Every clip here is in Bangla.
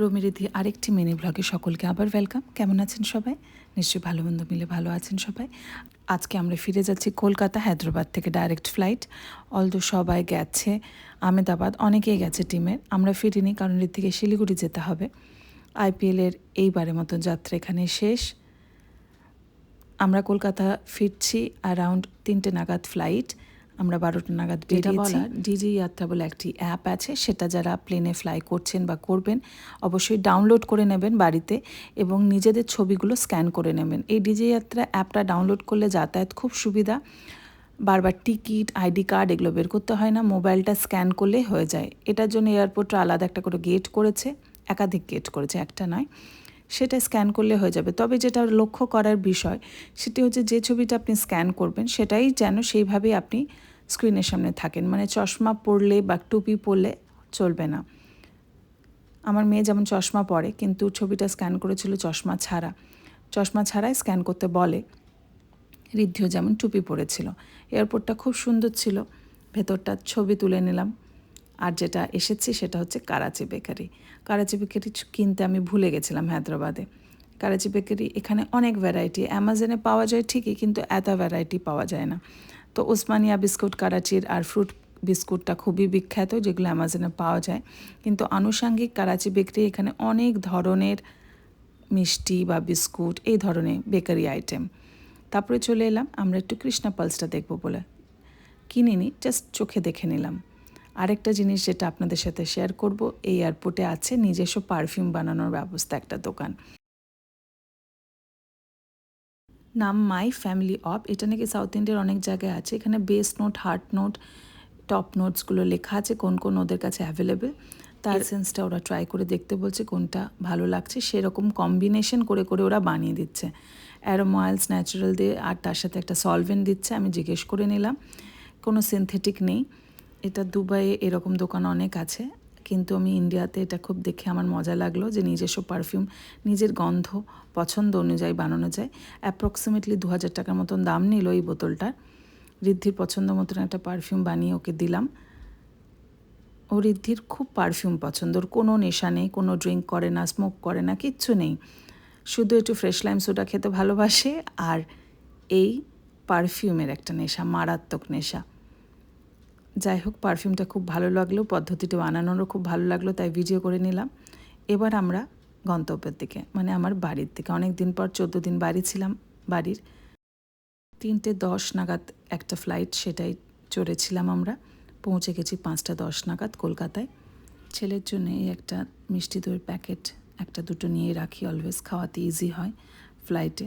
রমিরিধি আরেকটি মিনি ব্লগে সকলকে আবার ওয়েলকাম কেমন আছেন সবাই? নিশ্চয়ই ভালো মন্দ মিলে ভালো আছেন সবাই। আজকে আমরা ফিরে যাচ্ছি কলকাতা, হায়দ্রাবাদ থেকে ডাইরেক্ট ফ্লাইট অলদো সবাই গেছে, আহমেদাবাদ, অনেকেই গেছে টিমের আমরা ফিরিনি কারণ এর থেকে শিলিগুড়ি যেতে হবে। আইপিএলের এইবারের মতো যাত্রা এখানে শেষ। আমরা কলকাতা ফিরছি অ্যারাউন্ড তিনটে নাগাদ ফ্লাইট আমরা বারোটা নাগাদ বেরিয়েছি। ডিজি যাত্রা বলে একটি অ্যাপ আছে সেটা যারা প্লেনে ফ্লাই করছেন বা করবেন অবশ্যই ডাউনলোড করে নেবেন বাড়িতে এবং নিজেদের ছবিগুলো স্ক্যান করে নেবেন। এই ডিজি যাত্রা অ্যাপটা ডাউনলোড করলে যাতায়াত খুব সুবিধা। বারবার টিকিট আইডি কার্ড এগুলো বের করতে হয় না মোবাইলটা স্ক্যান করলে হয়ে যায়। এটার জন্য এয়ারপোর্টটা আলাদা একটা করে গেট করেছে একাধিক গেট করেছে একটা নয়। সেটা স্ক্যান করলে হয়ে যাবে। তবে যেটা লক্ষ্য করার বিষয়, সেটি হচ্ছে যে ছবিটা আপনি স্ক্যান করবেন, সেটাই যেন সেইভাবেই আপনি স্ক্রিনের সামনে থাকেন। মানে চশমা পরলে বা টুপি পরলে চলবে না। আমার মেয়ে যেমন চশমা পরে, কিন্তু ছবিটা স্ক্যান করেছিল চশমা ছাড়া। চশমা ছাড়াই স্ক্যান করতে বলে ঋদ্ধিও যেমন টুপি পরেছিল। এয়ারপোর্টটা খুব সুন্দর ছিল। ভেতরটা ছবি তুলে নিলাম। আর যেটা এসেছি সেটা হচ্ছে কারাচি বেকারি কারাচি বেকারি কিনতে আমি ভুলে গেছিলাম হায়দ্রাবাদে। কারাচি বেকারি এখানে অনেক ভ্যারাইটি অ্যামাজনে পাওয়া যায় ঠিকই, কিন্তু এত ভ্যারাইটি পাওয়া যায় না। তো ওসমানিয়া বিস্কুট কারাচির আর ফ্রুট বিস্কুটটা খুবই বিখ্যাত, যেগুলো অ্যামাজনে পাওয়া যায়। কিন্তু আনুষাঙ্গিক কারাচি বেকারি এখানে অনেক ধরনের মিষ্টি বা বিস্কুট, এই ধরনের বেকারি আইটেম তারপরে চলে এলাম, আমরা একটু কৃষ্ণা পালসটা দেখব বলে। কিনিনি জাস্ট চোখে দেখে নিলাম। আরেকটা জিনিস যেটা আপনাদের সাথে শেয়ার করব এই এয়ারপোর্টে আছে নিজস্ব পারফিউম বানানোর ব্যবস্থা একটা দোকান। নাম মাই ফ্যামিলি অফ এটা নাকি সাউথ ইন্ডিয়ার অনেক জায়গায় আছে এখানে base note heart note top নোটসগুলো লেখা আছে কোন কোন ওদের কাছে অ্যাভেলেবেল তার সেন্সটা ওরা ট্রাই করে দেখতে বলছে কোনটা ভালো লাগছে সেরকম কম্বিনেশন করে করে ওরা বানিয়ে দিচ্ছে। অ্যারোময়েলস ন্যাচারাল দিয়ে আর তার সাথে একটা সলভেন্ট দিচ্ছে আমি জিজ্ঞেস করে নিলাম। কোনো সিনথেটিক নেই। এটা দুবাইয়ে এরকম দোকান অনেক আছে, কিন্তু আমি ইন্ডিয়াতে এটা খুব দেখে আমার মজা লাগল যে নিজস্ব পারফিউম, নিজের গন্ধ পছন্দ অনুযায়ী বানানো যায়। অ্যাপ্রক্সিমেটলি দু হাজার টাকার মতন দাম নিল এই বোতলটার। ঋদ্ধির পছন্দ মতন একটা পারফিউম বানিয়ে ওকে দিলাম। ও ঋদ্ধির খুব পারফিউম পছন্দ, ওর কোনো নেশা নেই, কোনো ড্রিঙ্ক করে না, স্মোক করে না, কিচ্ছু নেই। শুধু একটু ফ্রেশ লাইম সোডা খেতে ভালোবাসে, আর এই পারফিউমের একটা নেশা, মারাত্মক নেশা। যাই হোক পারফিউমটা খুব ভালো লাগল, পদ্ধতিটা বানানোরও খুব ভালো লাগল, তাই ভিডিও করে নিলাম। এবার আমরা গন্তব্যের দিকে মানে আমার বাড়ির দিকে। অনেক দিন পর চোদ্দ দিন বাড়ি ছিলাম, বাড়ির। তিনটে দশ নাগাদ একটা ফ্লাইট সেটাই চড়েছিলাম আমরা। পৌঁছে গেছি পাঁচটা দশ নাগাদ কলকাতায়। ছেলের জন্য এই একটা মিষ্টি দইয়ের প্যাকেট একটা দুটো নিয়ে রাখি অলওয়েজ খাওয়াতে ইজি হয় ফ্লাইটে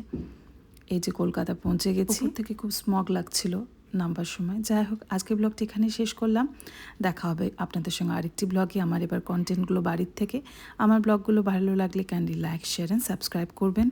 এই যে কলকাতা পৌঁছে গেছি। থেকে খুব স্মগ লাগছিল। নামবার সময়। যাই হোক আজকে ব্লগটি এখানে শেষ করলাম। দেখা হবে আপনাদের সঙ্গে আরেকটি ব্লগে আমার এবার কন্টেন্টগুলো বাড়ির থেকে। আমার ব্লগগুলো ভালো লাগলে kindly like share and subscribe করবেন।